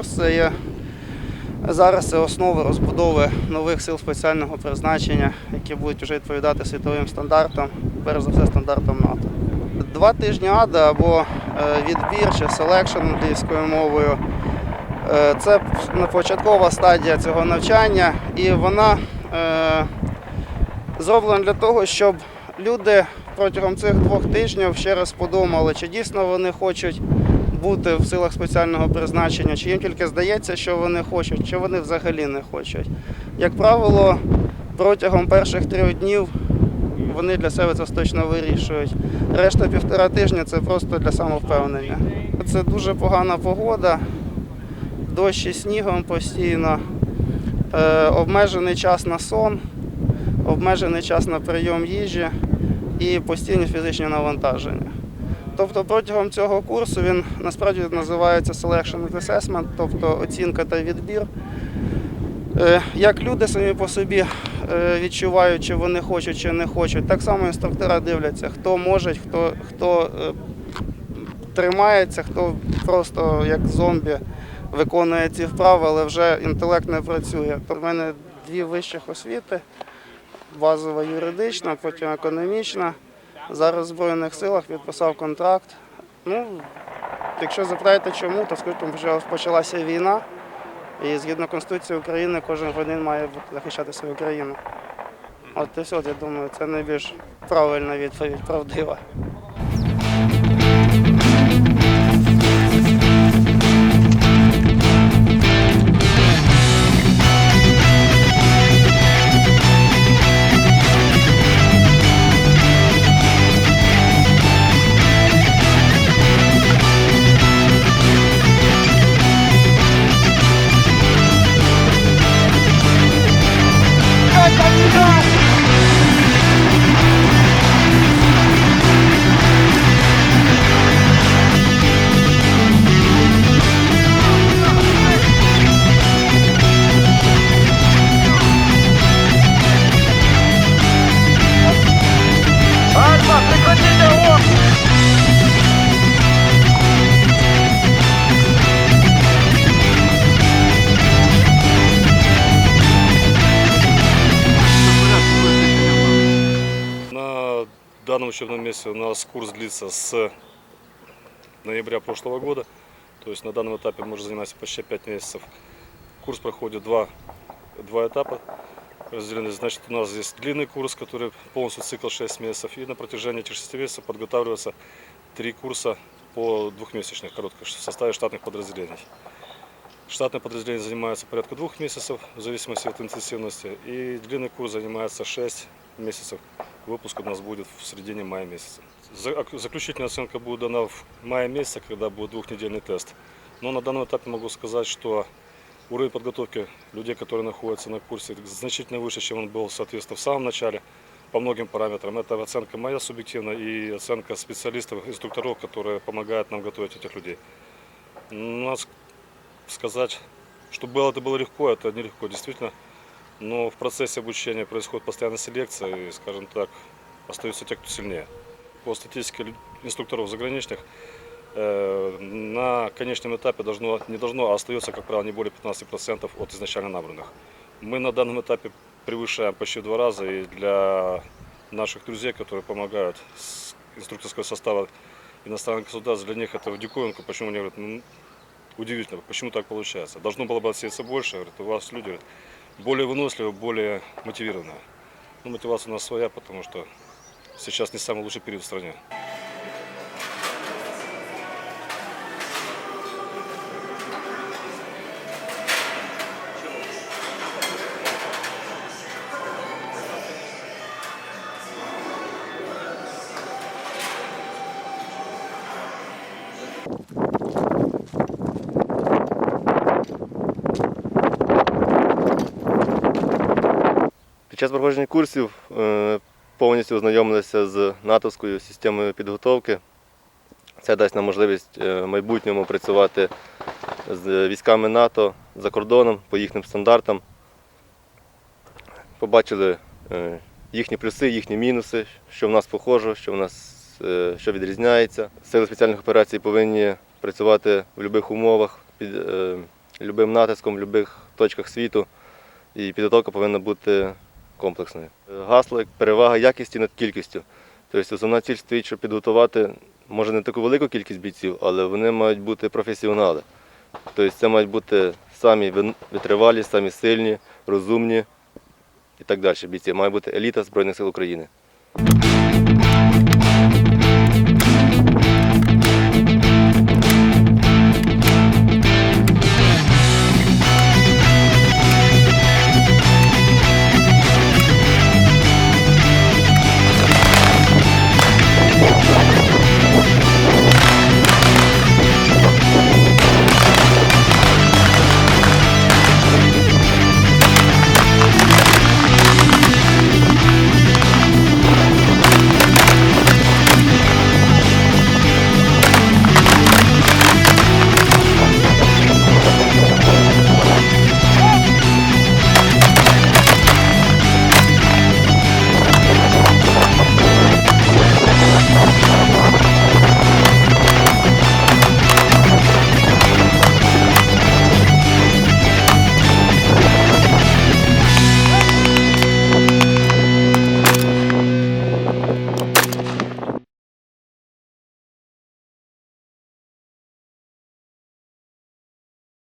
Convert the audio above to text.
цей курс це є зараз це основа розбудови нових сил спеціального призначення, які будуть вже відповідати світовим стандартам, перш за все стандартам НАТО. Два тижні ада або е, відбір чи селекшн англійською мовою. Е, Це початкова стадія цього навчання, і вона е, зроблена для того, щоб люди протягом цих двох тижнів ще раз подумали, чи дійсно вони хочуть бути в силах спеціального призначення, чи їм тільки здається, що вони хочуть, чи вони взагалі не хочуть. Як правило, протягом перших трьох днів вони для себе це точно вирішують. Решта півтора тижня це просто для самовпевнення. Це дуже погана погода, дощ і снігом постійно, е, обмежений час на сон, обмежений час на прийом їжі і постійні фізичні навантаження. Тобто протягом цього курсу він насправді називається Selection and Assessment, тобто оцінка та відбір. Е, Як люди самі по собі е, відчувають, чи вони хочуть, чи не хочуть, так само інструктора дивляться, хто може, хто, хто е, тримається, хто просто як зомбі виконує ці вправи, але вже інтелект не працює. У мене дві вищих освіти, базова юридична, потім економічна. Зараз в Збройних силах підписав контракт. Ну, якщо запитаєте чому, то скажу, тому що почалася війна. І згідно Конституції України кожен громадянин має захищати свою країну. От і все, я думаю, це найбільш правильна відповідь, правдива. Учебном месте у нас курс длится с ноября прошлого года. То есть на данном этапе мы уже занимаемся почти 5 месяцев. Курс проходит два, два этапа. Разделены, значит, у нас здесь длинный курс, который полностью цикл 6 месяцев. И на протяжении этих 6 месяцев подготавливаются три курса по двухмесячных, коротких, в составе штатных подразделений. Штатное подразделение занимается порядка двух месяцев, в зависимости от интенсивности. И длинный курс занимается 6 месяцев. Выпуск у нас будет в середине мая месяца. Заключительная оценка будет дана в мае месяце, когда будет двухнедельный тест. Но на данном этапе могу сказать, что уровень подготовки людей, которые находятся на курсе, значительно выше, чем он был, соответственно, в самом начале по многим параметрам. Это оценка моя субъективная и оценка специалистов, инструкторов, которые помогают нам готовить этих людей. Надо сказать, что было это было легко, это нелегко, действительно. Но в процессе обучения происходит постоянная селекция, и, скажем так, остаются те, кто сильнее. По статистике инструкторов заграничных, э, на конечном этапе должно, не должно, а остается, как правило, не более 15% от изначально набранных. Мы на данном этапе превышаем почти в два раза, и для наших друзей, которые помогают с инструкторского состава иностранных государств, для них это в диковинку, почему они говорят, ну, удивительно, почему так получается. Должно было бы отсеяться больше, говорят, у вас люди говорят, более выносливые, более мотивированные. Ну, мотивация у нас своя, потому что сейчас не самый лучший период в стране. Час проходження курсів е, повністю ознайомилися з натовською системою підготовки. Це дасть нам можливість е, в майбутньому працювати з військами НАТО за кордоном по їхнім стандартам. Побачили е, їхні плюси, їхні мінуси, що в нас похоже, що в нас що відрізняється. Сили спеціальних операцій повинні працювати в будь-яких умовах, під любим натиском в будь-яких точках світу, і підготовка повинна бути комплексною. Гасло перевага якісті над кількістю. Тобто основна ціль стоїть, щоб підготувати може не таку велику кількість бійців, але вони мають бути професіонали. Тобто це мають бути самі витривалі, самі сильні, розумні і так далі. Бійці має бути еліта Збройних сил України.